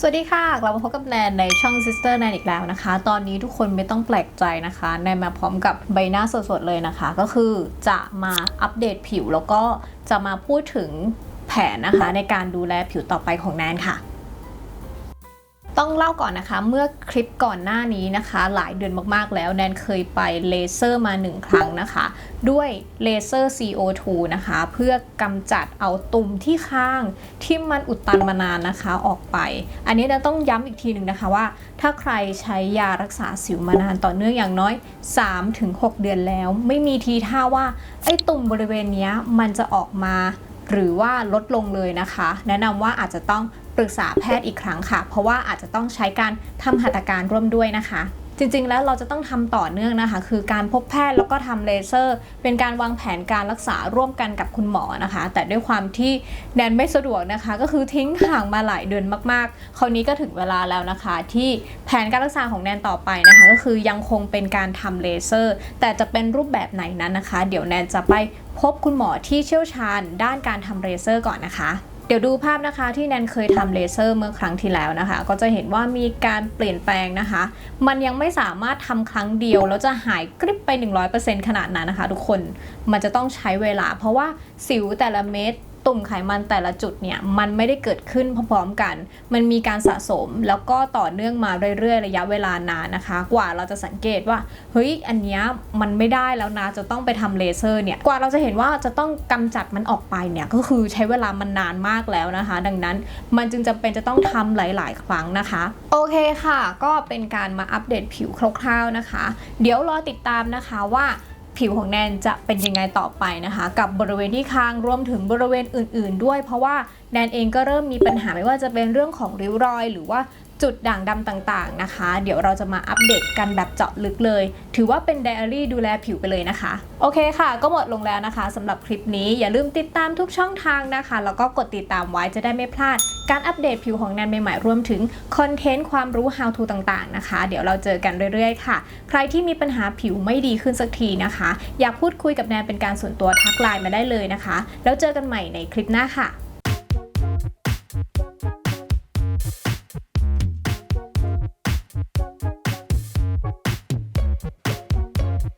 สวัสดีค่ะ กลับมาพบกับแนนในช่อง Sister แนนอีกแล้วนะคะ ตอนนี้ทุกคนไม่ต้องแปลกใจนะคะแนนมาพร้อมกับใบหน้าสดๆเลยนะคะ ก็คือจะมาอัปเดตผิวแล้วก็จะมาพูดถึงแผนนะคะในการดูแลผิวต่อไปของแนนค่ะ ต้องเล่าก่อนนะคะ เมื่อคลิปก่อนหน้านี้นะคะ หลายเดือนมากๆแล้วแนนเคยไปเลเซอร์มาหนึ่งครั้งนะคะ ด้วยเลเซอร์ CO2 นะคะ เพื่อกำจัดเอาตุ่มที่ข้างที่มันอุดตันมานานนะคะออกไป อันนี้แนนต้องย้ำอีกทีหนึ่งนะคะว่า ถ้าใครใช้ยารักษาสิวมานานต่อเนื่องอย่างน้อย 3-6 เดือนแล้ว ไม่มีทีท่าว่าไอ้ตุ่มบริเวณนี้มันจะออกมาหรือว่าลดลงเลยนะคะ แนะนำว่าอาจจะต้อง ปรึกษาแพทย์อีกครั้งค่ะ เพราะว่าอาจจะต้องใช้การทำหัตถการร่วมด้วยนะคะ จริงๆ แล้วเราจะต้องทำต่อเนื่องนะคะ คือการพบแพทย์แล้วก็ทำเลเซอร์ เป็นการวางแผนการรักษาร่วมกันกับคุณหมอนะคะ แต่ด้วยความที่แนนไม่สะดวกนะคะ ก็คือทิ้งห่างมาหลายเดือนมากๆ คราวนี้ก็ถึงเวลาแล้วนะคะ ที่แผนการรักษาของแนนต่อไปนะคะ ก็คือยังคงเป็นการทำเลเซอร์ แต่จะเป็นรูปแบบไหนนั้นนะคะ เดี๋ยวแนนจะไปพบคุณหมอที่เชี่ยวชาญด้านการทำเลเซอร์ก่อนนะคะ เดี๋ยวดูภาพนะคะที่แนนเคยทำเลเซอร์เมื่อครั้งที่แล้วนะคะ ก็จะเห็นว่ามีการเปลี่ยนแปลงนะคะ มันยังไม่สามารถทำครั้งเดียว แล้วจะหายกริบไป 100%ขนาดนั้นนะคะ ทุกคนมันจะต้องใช้เวลา เพราะว่าสิวแต่ละเม็ด ตุ่มไขมันแต่ละจุดเนี่ยมันไม่ได้เกิดขึ้นพร้อมๆกัน มันมีการสะสมแล้วก็ต่อเนื่องมาเรื่อยๆ ระยะเวลานานนะคะ กว่าเราจะสังเกตว่าเฮ้ยอันเนี้ยมันไม่ได้แล้วนะจะต้องไปทำเลเซอร์เนี่ยกว่าเราจะเห็นว่าจะต้องกำจัดมันออกไปเนี่ยก็คือใช้เวลามันนานมากแล้วนะคะ ดังนั้นมันจึงจำเป็นจะต้องทำหลาย ๆ ครั้งนะคะ โอเคค่ะ ก็เป็นการมาอัปเดตผิวคร่าวๆนะคะ เดี๋ยวรอติดตามนะคะว่า ผิวของแนนจะเป็นยังไงต่อไปนะคะ กับบริเวณที่คางรวมถึงบริเวณอื่น ๆ ด้วย เพราะว่าแนนเองก็เริ่มมีปัญหาไม่ว่าจะเป็นเรื่องของริ้วรอย หรือว่า จุดด่างดำต่างๆนะคะ เดี๋ยวเราจะมาอัปเดตกันแบบเจาะลึกเลย ถือว่าเป็นไดอารี่ดูแลผิวไปเลยนะคะ โอเคค่ะ ก็หมดลงแล้วนะคะสำหรับคลิปนี้อย่าลืมติดตามทุกช่องทางนะคะ แล้วก็กดติดตามไว้จะได้ไม่พลาด การอัปเดตผิวของแนนใหม่ๆรวมถึงคอนเทนต์ความรู้ how to ต่างๆนะคะ เดี๋ยวเราเจอกันเรื่อยๆค่ะ ใครที่มีปัญหาผิวไม่ดีขึ้นสักทีนะคะ อยากพูดคุยกับแนนเป็นการส่วนตัวทักไลน์มาได้เลยนะคะ แล้วเจอกันใหม่ในคลิปหน้าค่ะ